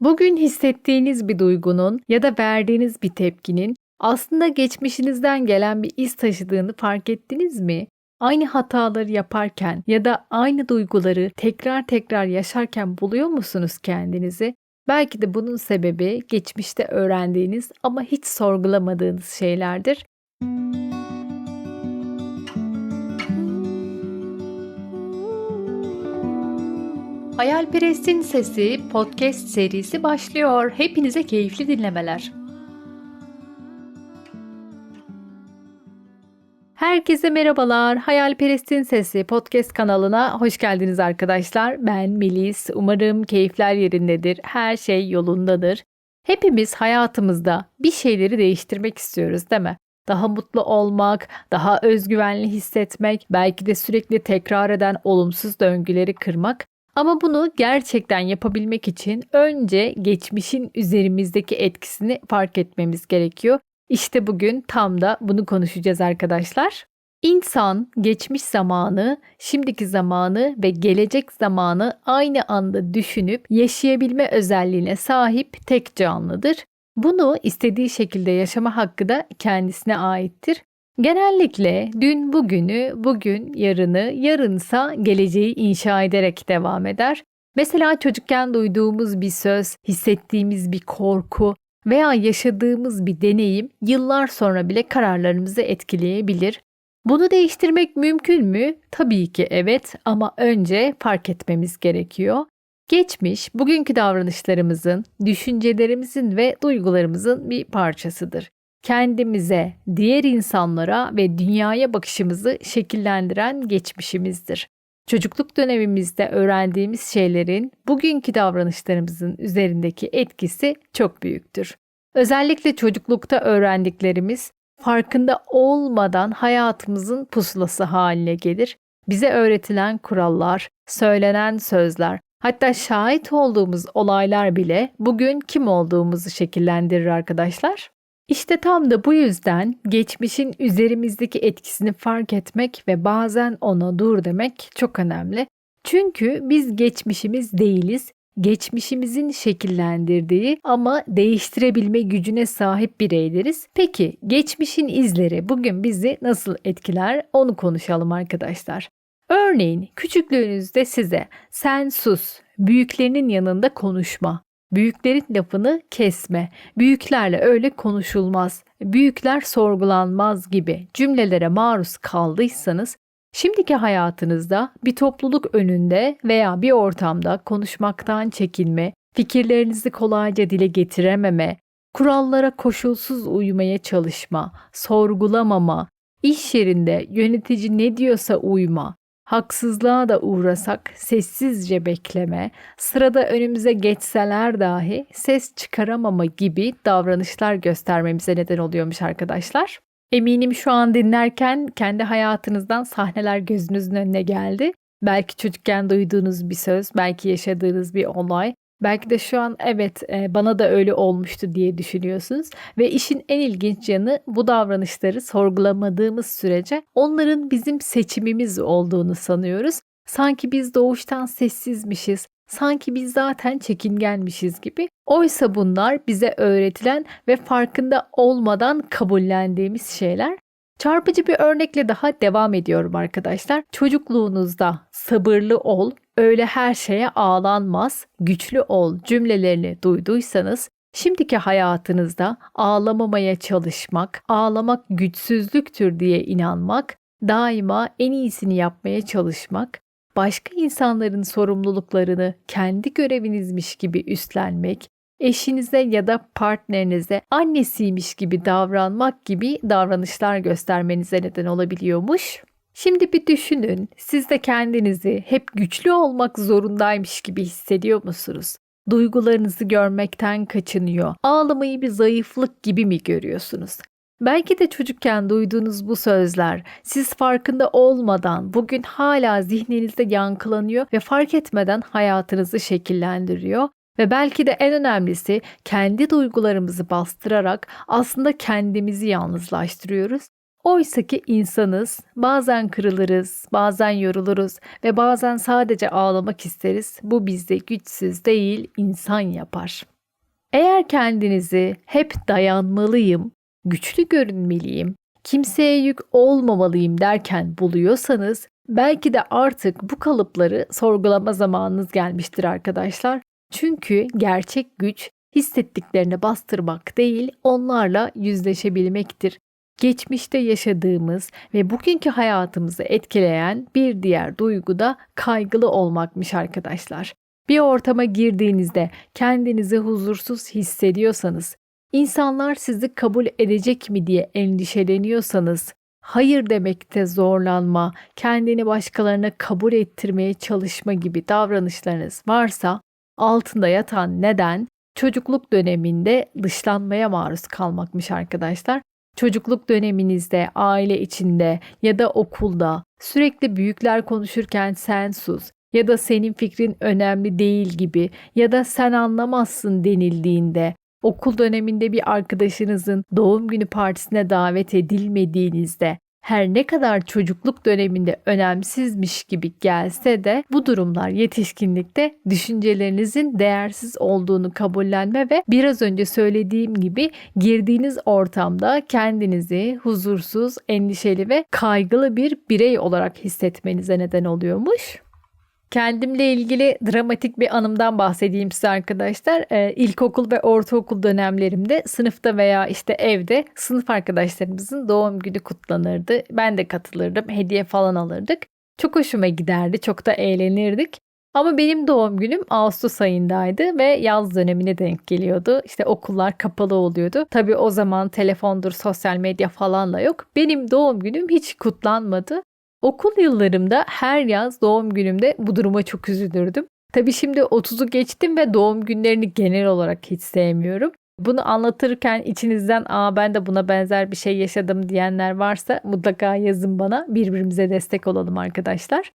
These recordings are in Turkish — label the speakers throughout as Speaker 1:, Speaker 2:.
Speaker 1: Bugün hissettiğiniz bir duygunun ya da verdiğiniz bir tepkinin aslında geçmişinizden gelen bir iz taşıdığını fark ettiniz mi? Aynı hataları yaparken ya da aynı duyguları tekrar tekrar yaşarken buluyor musunuz kendinizi? Belki de bunun sebebi geçmişte öğrendiğiniz ama hiç sorgulamadığınız şeylerdir. Hayalperest'in Sesi podcast serisi başlıyor. Hepinize keyifli dinlemeler. Herkese merhabalar. Hayalperest'in Sesi podcast kanalına hoş geldiniz arkadaşlar. Ben Melis. Umarım keyifler yerindedir. Her şey yolundadır. Hepimiz hayatımızda bir şeyleri değiştirmek istiyoruz değil mi? Daha mutlu olmak, daha özgüvenli hissetmek, belki de sürekli tekrar eden olumsuz döngüleri kırmak ama bunu gerçekten yapabilmek için önce geçmişin üzerimizdeki etkisini fark etmemiz gerekiyor. İşte bugün tam da bunu konuşacağız arkadaşlar. İnsan geçmiş zamanı, şimdiki zamanı ve gelecek zamanı aynı anda düşünüp yaşayabilme özelliğine sahip tek canlıdır. Bunu istediği şekilde yaşama hakkı da kendisine aittir. Genellikle dün bugünü, bugün yarını, yarınsa geleceği inşa ederek devam eder. Mesela çocukken duyduğumuz bir söz, hissettiğimiz bir korku veya yaşadığımız bir deneyim yıllar sonra bile kararlarımızı etkileyebilir. Bunu değiştirmek mümkün mü? Tabii ki evet ama önce fark etmemiz gerekiyor. Geçmiş, bugünkü davranışlarımızın, düşüncelerimizin ve duygularımızın bir parçasıdır kendimize, diğer insanlara ve dünyaya bakışımızı şekillendiren geçmişimizdir. Çocukluk dönemimizde öğrendiğimiz şeylerin bugünkü davranışlarımızın üzerindeki etkisi çok büyüktür. Özellikle çocuklukta öğrendiklerimiz farkında olmadan hayatımızın pusulası haline gelir. Bize öğretilen kurallar, söylenen sözler, hatta şahit olduğumuz olaylar bile bugün kim olduğumuzu şekillendirir arkadaşlar. İşte tam da bu yüzden geçmişin üzerimizdeki etkisini fark etmek ve bazen ona dur demek çok önemli. Çünkü biz geçmişimiz değiliz. Geçmişimizin şekillendirdiği ama değiştirebilme gücüne sahip bireyleriz. Peki geçmişin izleri bugün bizi nasıl etkiler? Onu konuşalım arkadaşlar. Örneğin küçüklüğünüzde size sen sus, büyüklerinin yanında konuşma, Büyüklerin lafını kesme, büyüklerle öyle konuşulmaz, büyükler sorgulanmaz gibi cümlelere maruz kaldıysanız, şimdiki hayatınızda bir topluluk önünde veya bir ortamda konuşmaktan çekinme, fikirlerinizi kolayca dile getirememe, kurallara koşulsuz uymaya çalışma, sorgulamama, iş yerinde yönetici ne diyorsa uyma, Haksızlığa da uğrasak sessizce bekleme, sırada önümüze geçseler dahi ses çıkaramama gibi davranışlar göstermemize neden oluyormuş arkadaşlar. Eminim şu an dinlerken kendi hayatınızdan sahneler gözünüzün önüne geldi. Belki çocukken duyduğunuz bir söz, belki yaşadığınız bir olay Belki de şu an evet e, bana da öyle olmuştu diye düşünüyorsunuz ve işin en ilginç yanı bu davranışları sorgulamadığımız sürece onların bizim seçimimiz olduğunu sanıyoruz. Sanki biz doğuştan sessizmişiz, sanki biz zaten çekingenmişiz gibi. Oysa bunlar bize öğretilen ve farkında olmadan kabullendiğimiz şeyler. Çarpıcı bir örnekle daha devam ediyorum arkadaşlar. Çocukluğunuzda sabırlı ol, öyle her şeye ağlanmaz, güçlü ol cümlelerini duyduysanız şimdiki hayatınızda ağlamamaya çalışmak, ağlamak güçsüzlüktür diye inanmak, daima en iyisini yapmaya çalışmak, başka insanların sorumluluklarını kendi görevinizmiş gibi üstlenmek, eşinize ya da partnerinize annesiymiş gibi davranmak gibi davranışlar göstermenize neden olabiliyormuş. Şimdi bir düşünün, siz de kendinizi hep güçlü olmak zorundaymış gibi hissediyor musunuz? Duygularınızı görmekten kaçınıyor. Ağlamayı bir zayıflık gibi mi görüyorsunuz? Belki de çocukken duyduğunuz bu sözler siz farkında olmadan bugün hala zihninizde yankılanıyor ve fark etmeden hayatınızı şekillendiriyor ve belki de en önemlisi kendi duygularımızı bastırarak aslında kendimizi yalnızlaştırıyoruz Oysa ki insanız, bazen kırılırız, bazen yoruluruz ve bazen sadece ağlamak isteriz. Bu bizde güçsüz değil, insan yapar. Eğer kendinizi hep dayanmalıyım, güçlü görünmeliyim, kimseye yük olmamalıyım derken buluyorsanız belki de artık bu kalıpları sorgulama zamanınız gelmiştir arkadaşlar. Çünkü gerçek güç hissettiklerini bastırmak değil, onlarla yüzleşebilmektir. Geçmişte yaşadığımız ve bugünkü hayatımızı etkileyen bir diğer duygu da kaygılı olmakmış arkadaşlar. Bir ortama girdiğinizde kendinizi huzursuz hissediyorsanız, insanlar sizi kabul edecek mi diye endişeleniyorsanız, hayır demekte zorlanma, kendini başkalarına kabul ettirmeye çalışma gibi davranışlarınız varsa altında yatan neden çocukluk döneminde dışlanmaya maruz kalmakmış arkadaşlar. Çocukluk döneminizde, aile içinde ya da okulda sürekli büyükler konuşurken sen sus ya da senin fikrin önemli değil gibi ya da sen anlamazsın denildiğinde okul döneminde bir arkadaşınızın doğum günü partisine davet edilmediğinizde her ne kadar çocukluk döneminde önemsizmiş gibi gelse de bu durumlar yetişkinlikte düşüncelerinizin değersiz olduğunu kabullenme ve biraz önce söylediğim gibi girdiğiniz ortamda kendinizi huzursuz, endişeli ve kaygılı bir birey olarak hissetmenize neden oluyormuş. Kendimle ilgili dramatik bir anımdan bahsedeyim size arkadaşlar. Ee, ilkokul ve ortaokul dönemlerimde sınıfta veya işte evde sınıf arkadaşlarımızın doğum günü kutlanırdı. Ben de katılırdım, hediye falan alırdık. Çok hoşuma giderdi, çok da eğlenirdik. Ama benim doğum günüm Ağustos ayındaydı ve yaz dönemine denk geliyordu. İşte okullar kapalı oluyordu. Tabii o zaman telefondur, sosyal medya falan da yok. Benim doğum günüm hiç kutlanmadı. Okul yıllarımda her yaz doğum günümde bu duruma çok üzülürdüm. Tabii şimdi 30'u geçtim ve doğum günlerini genel olarak hiç sevmiyorum. Bunu anlatırken içinizden aa ben de buna benzer bir şey yaşadım diyenler varsa mutlaka yazın bana. Birbirimize destek olalım arkadaşlar.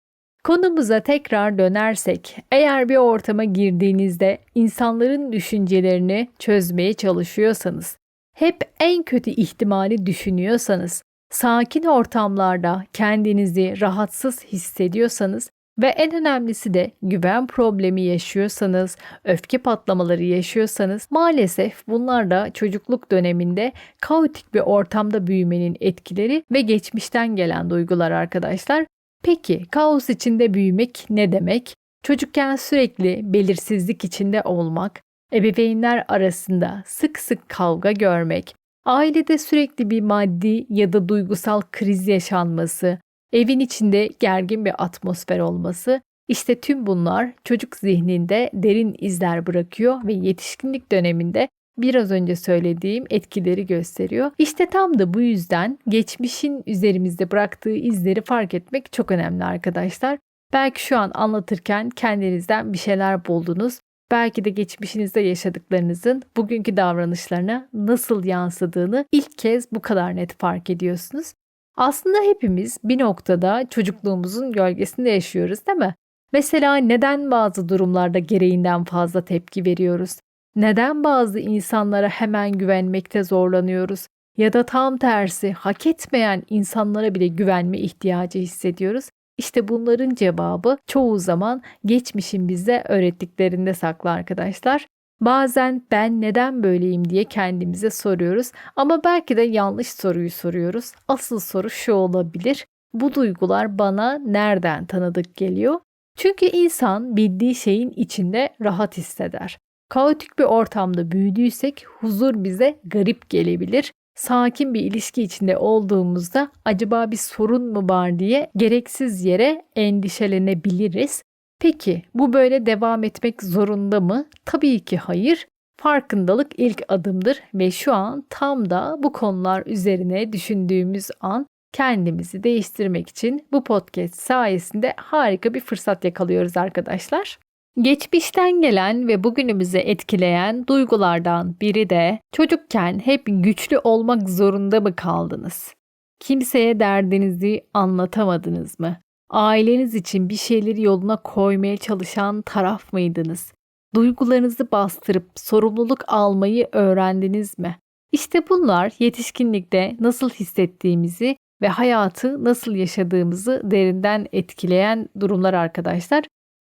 Speaker 1: Konumuza tekrar dönersek, eğer bir ortama girdiğinizde insanların düşüncelerini çözmeye çalışıyorsanız, hep en kötü ihtimali düşünüyorsanız, sakin ortamlarda kendinizi rahatsız hissediyorsanız ve en önemlisi de güven problemi yaşıyorsanız, öfke patlamaları yaşıyorsanız maalesef bunlar da çocukluk döneminde kaotik bir ortamda büyümenin etkileri ve geçmişten gelen duygular arkadaşlar. Peki kaos içinde büyümek ne demek? Çocukken sürekli belirsizlik içinde olmak, ebeveynler arasında sık sık kavga görmek, ailede sürekli bir maddi ya da duygusal kriz yaşanması, evin içinde gergin bir atmosfer olması, işte tüm bunlar çocuk zihninde derin izler bırakıyor ve yetişkinlik döneminde biraz önce söylediğim etkileri gösteriyor. İşte tam da bu yüzden geçmişin üzerimizde bıraktığı izleri fark etmek çok önemli arkadaşlar. Belki şu an anlatırken kendinizden bir şeyler buldunuz. Belki de geçmişinizde yaşadıklarınızın bugünkü davranışlarına nasıl yansıdığını ilk kez bu kadar net fark ediyorsunuz. Aslında hepimiz bir noktada çocukluğumuzun gölgesinde yaşıyoruz değil mi? Mesela neden bazı durumlarda gereğinden fazla tepki veriyoruz? Neden bazı insanlara hemen güvenmekte zorlanıyoruz? Ya da tam tersi hak etmeyen insanlara bile güvenme ihtiyacı hissediyoruz? İşte bunların cevabı çoğu zaman geçmişin bize öğrettiklerinde saklı arkadaşlar. Bazen ben neden böyleyim diye kendimize soruyoruz ama belki de yanlış soruyu soruyoruz. Asıl soru şu olabilir. Bu duygular bana nereden tanıdık geliyor? Çünkü insan bildiği şeyin içinde rahat hisseder. Kaotik bir ortamda büyüdüysek huzur bize garip gelebilir. Sakin bir ilişki içinde olduğumuzda acaba bir sorun mu var diye gereksiz yere endişelenebiliriz. Peki bu böyle devam etmek zorunda mı? Tabii ki hayır. Farkındalık ilk adımdır ve şu an tam da bu konular üzerine düşündüğümüz an kendimizi değiştirmek için bu podcast sayesinde harika bir fırsat yakalıyoruz arkadaşlar. Geçmişten gelen ve bugünümüzü etkileyen duygulardan biri de çocukken hep güçlü olmak zorunda mı kaldınız? Kimseye derdinizi anlatamadınız mı? Aileniz için bir şeyleri yoluna koymaya çalışan taraf mıydınız? Duygularınızı bastırıp sorumluluk almayı öğrendiniz mi? İşte bunlar yetişkinlikte nasıl hissettiğimizi ve hayatı nasıl yaşadığımızı derinden etkileyen durumlar arkadaşlar.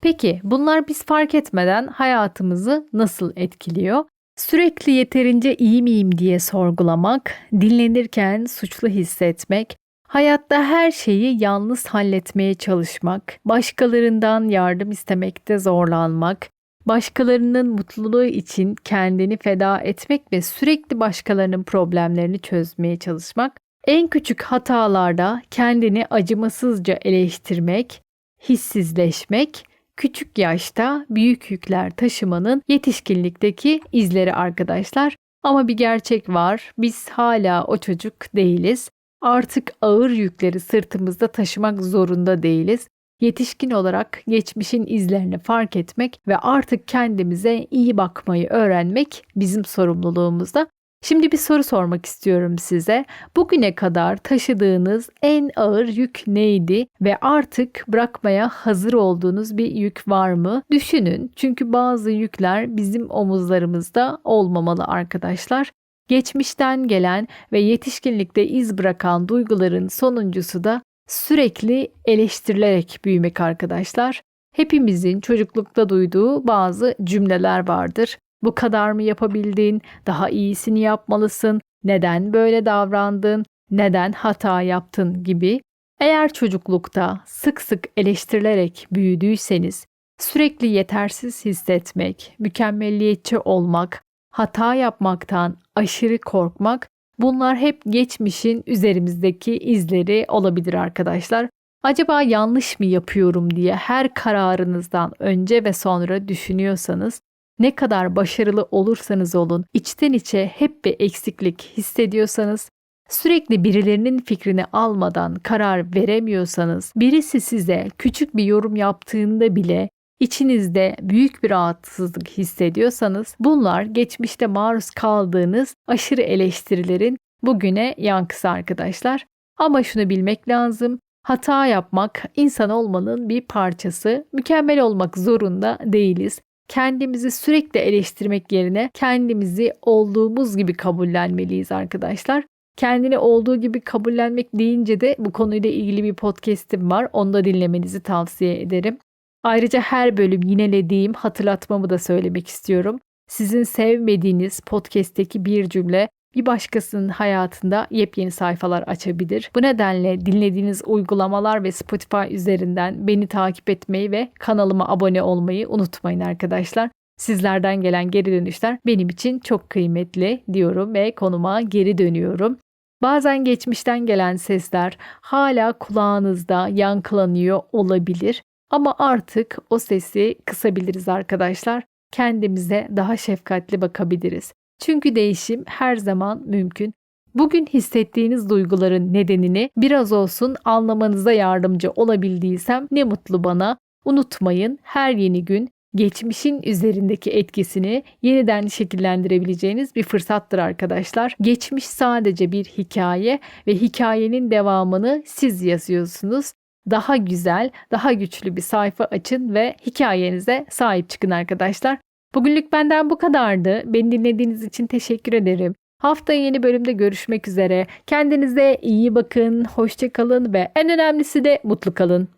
Speaker 1: Peki bunlar biz fark etmeden hayatımızı nasıl etkiliyor? Sürekli yeterince iyi miyim diye sorgulamak, dinlenirken suçlu hissetmek, hayatta her şeyi yalnız halletmeye çalışmak, başkalarından yardım istemekte zorlanmak, başkalarının mutluluğu için kendini feda etmek ve sürekli başkalarının problemlerini çözmeye çalışmak, en küçük hatalarda kendini acımasızca eleştirmek, hissizleşmek, küçük yaşta büyük yükler taşımanın yetişkinlikteki izleri arkadaşlar. Ama bir gerçek var. Biz hala o çocuk değiliz. Artık ağır yükleri sırtımızda taşımak zorunda değiliz. Yetişkin olarak geçmişin izlerini fark etmek ve artık kendimize iyi bakmayı öğrenmek bizim sorumluluğumuzda. Şimdi bir soru sormak istiyorum size. Bugüne kadar taşıdığınız en ağır yük neydi ve artık bırakmaya hazır olduğunuz bir yük var mı? Düşünün. Çünkü bazı yükler bizim omuzlarımızda olmamalı arkadaşlar. Geçmişten gelen ve yetişkinlikte iz bırakan duyguların sonuncusu da sürekli eleştirilerek büyümek arkadaşlar. Hepimizin çocuklukta duyduğu bazı cümleler vardır. Bu kadar mı yapabildin? Daha iyisini yapmalısın. Neden böyle davrandın? Neden hata yaptın gibi. Eğer çocuklukta sık sık eleştirilerek büyüdüyseniz, sürekli yetersiz hissetmek, mükemmelliyetçi olmak, hata yapmaktan aşırı korkmak bunlar hep geçmişin üzerimizdeki izleri olabilir arkadaşlar. Acaba yanlış mı yapıyorum diye her kararınızdan önce ve sonra düşünüyorsanız ne kadar başarılı olursanız olun, içten içe hep bir eksiklik hissediyorsanız, sürekli birilerinin fikrini almadan karar veremiyorsanız, birisi size küçük bir yorum yaptığında bile içinizde büyük bir rahatsızlık hissediyorsanız, bunlar geçmişte maruz kaldığınız aşırı eleştirilerin bugüne yankısı arkadaşlar. Ama şunu bilmek lazım. Hata yapmak insan olmanın bir parçası. Mükemmel olmak zorunda değiliz kendimizi sürekli eleştirmek yerine kendimizi olduğumuz gibi kabullenmeliyiz arkadaşlar. Kendini olduğu gibi kabullenmek deyince de bu konuyla ilgili bir podcast'im var. Onu da dinlemenizi tavsiye ederim. Ayrıca her bölüm yinelediğim hatırlatmamı da söylemek istiyorum. Sizin sevmediğiniz podcast'teki bir cümle bir başkasının hayatında yepyeni sayfalar açabilir. Bu nedenle dinlediğiniz uygulamalar ve Spotify üzerinden beni takip etmeyi ve kanalıma abone olmayı unutmayın arkadaşlar. Sizlerden gelen geri dönüşler benim için çok kıymetli diyorum ve konuma geri dönüyorum. Bazen geçmişten gelen sesler hala kulağınızda yankılanıyor olabilir ama artık o sesi kısabiliriz arkadaşlar. Kendimize daha şefkatli bakabiliriz. Çünkü değişim her zaman mümkün. Bugün hissettiğiniz duyguların nedenini biraz olsun anlamanıza yardımcı olabildiysem ne mutlu bana. Unutmayın her yeni gün geçmişin üzerindeki etkisini yeniden şekillendirebileceğiniz bir fırsattır arkadaşlar. Geçmiş sadece bir hikaye ve hikayenin devamını siz yazıyorsunuz. Daha güzel, daha güçlü bir sayfa açın ve hikayenize sahip çıkın arkadaşlar. Bugünlük benden bu kadardı. Beni dinlediğiniz için teşekkür ederim. Haftaya yeni bölümde görüşmek üzere. Kendinize iyi bakın, hoşça kalın ve en önemlisi de mutlu kalın.